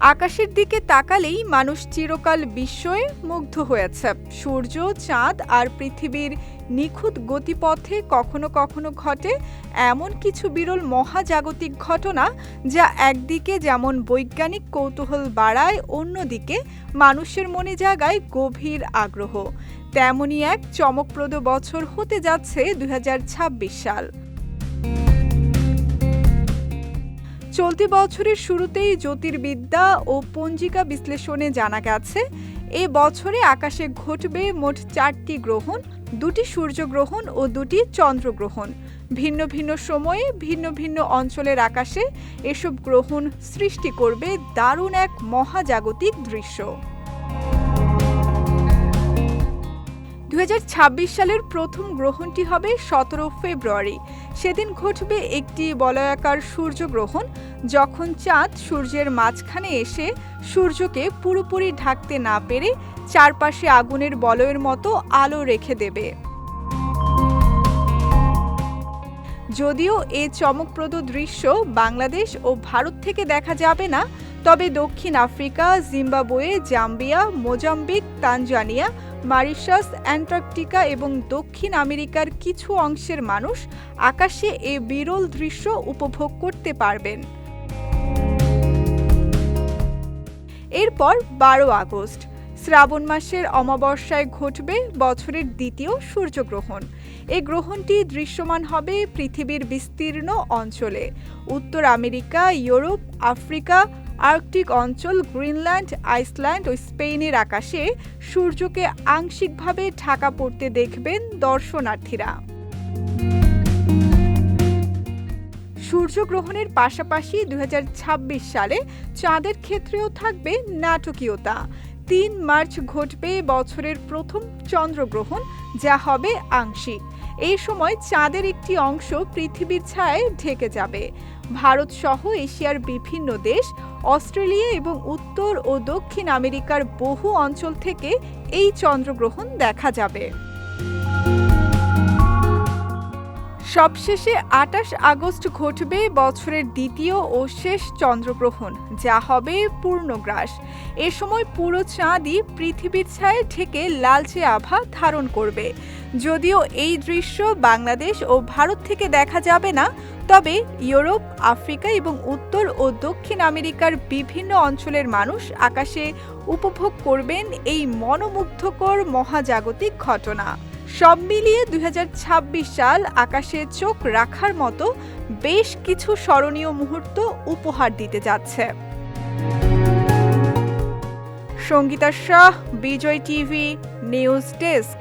আকাশের দিকে তাকালেই মানুষ চিরকাল বিস্ময়ে মুগ্ধ হয়েছে। সূর্য, চাঁদ আর পৃথিবীর নিখুঁত গতিপথে কখনো কখনো ঘটে এমন কিছু বিরল মহাজাগতিক ঘটনা যা একদিকে যেমন বৈজ্ঞানিক কৌতূহল বাড়ায়, অন্যদিকে মানুষের মনে জাগায় গভীর আগ্রহ। তেমনই এক চমকপ্রদ বছর হতে যাচ্ছে দু হাজার ছাব্বিশ সাল। চলতি বছরের শুরুতেই জ্যোতির্বিদ্যা ও পঞ্জিকা বিশ্লেষণে জানা গেছে, এ বছরে আকাশে ঘটবে মোট চারটি গ্রহণ, দুটি সূর্যগ্রহণ ও দুটি চন্দ্রগ্রহণ। ভিন্ন ভিন্ন সময়ে ভিন্ন ভিন্ন অঞ্চলের আকাশে এসব গ্রহণ সৃষ্টি করবে দারুণ এক মহাজাগতিক দৃশ্য। দু হাজার ছাব্বিশ সালের প্রথম গ্রহণটি হবে সতেরো ফেব্রুয়ারি। সেদিন ঘটবে একটি বলয়াকার সূর্যগ্রহণ, যখন চাঁদ সূর্যের মাঝখানে এসে সূর্যকে পুরোপুরি ঢাকতে না পেরে চারপাশে আগুনের বলয়ের মতো আলো রেখে দেবে। যদিও এ চমকপ্রদ দৃশ্য বাংলাদেশ ও ভারত থেকে দেখা যাবে না তবে দক্ষিণ Africa, Zimbabwe, Zambia, Mozambique, Tanzania, Mauritius, Antarctica এবং দক্ষিণ আমেরিকার কিছু অংশের মানুষ আকাশে এ বিরল দৃশ্য উপভোগ করতে পারবেন। এরপর বারো আগস্ট, শ্রাবণ মাসের অমাবস্যায় ঘটবে বছরের দ্বিতীয় সূর্যগ্রহণ। এই গ্রহণটি দৃশ্যমান হবে পৃথিবীর বিস্তীর্ণ অঞ্চলে। উত্তর আমেরিকা, ইউরোপ, আফ্রিকা আর্কটিক অঞ্চল, গ্রিনল্যান্ড, আইসল্যান্ড ও স্পেনের আকাশে সূর্যকে আংশিকভাবে ঢাকা পড়তে দেখবেন দর্শনার্থীরা। সূর্যগ্রহণের পাশাপাশি দুই হাজার ছাব্বিশ সালে চাঁদের ক্ষেত্রেও থাকবে নাটকীয়তা। তিন মার্চ ঘটবে বছরের প্রথম চন্দ্রগ্রহণ, যা হবে আংশিক। এই সময় চাঁদের একটি অংশ পৃথিবীর ছায় ঢেকে যাবে। ভারত সহ এশিয়ার বিভিন্ন দেশ, অস্ট্রেলিয়া এবং উত্তর ও দক্ষিণ আমেরিকার বহু অঞ্চল থেকে এই চন্দ্রগ্রহণ দেখা যাবে। সবশেষে আটাশ আগস্ট ঘটবে বছরের দ্বিতীয় ও শেষ চন্দ্রগ্রহণ, যা হবে পূর্ণগ্রাস। এ সময় পুরো চাঁদই পৃথিবীর ছায় ঢেকে লালচে আভা ধারণ করবে। যদিও এই দৃশ্য বাংলাদেশ ও ভারত থেকে দেখা যাবে না, তবে ইউরোপ, আফ্রিকা এবং উত্তর ও দক্ষিণ আমেরিকার বিভিন্ন অঞ্চলের মানুষ আকাশে উপভোগ করবেন এই মনোমুগ্ধকর মহাজাগতিক ঘটনা। সব মিলিয়ে দুই হাজার ছাব্বিশ সাল আকাশে চোখ রাখার মতো বেশ কিছু স্মরণীয় মুহূর্ত উপহার দিতে যাচ্ছে। Sangeeta Shah, Vijay TV, news desk.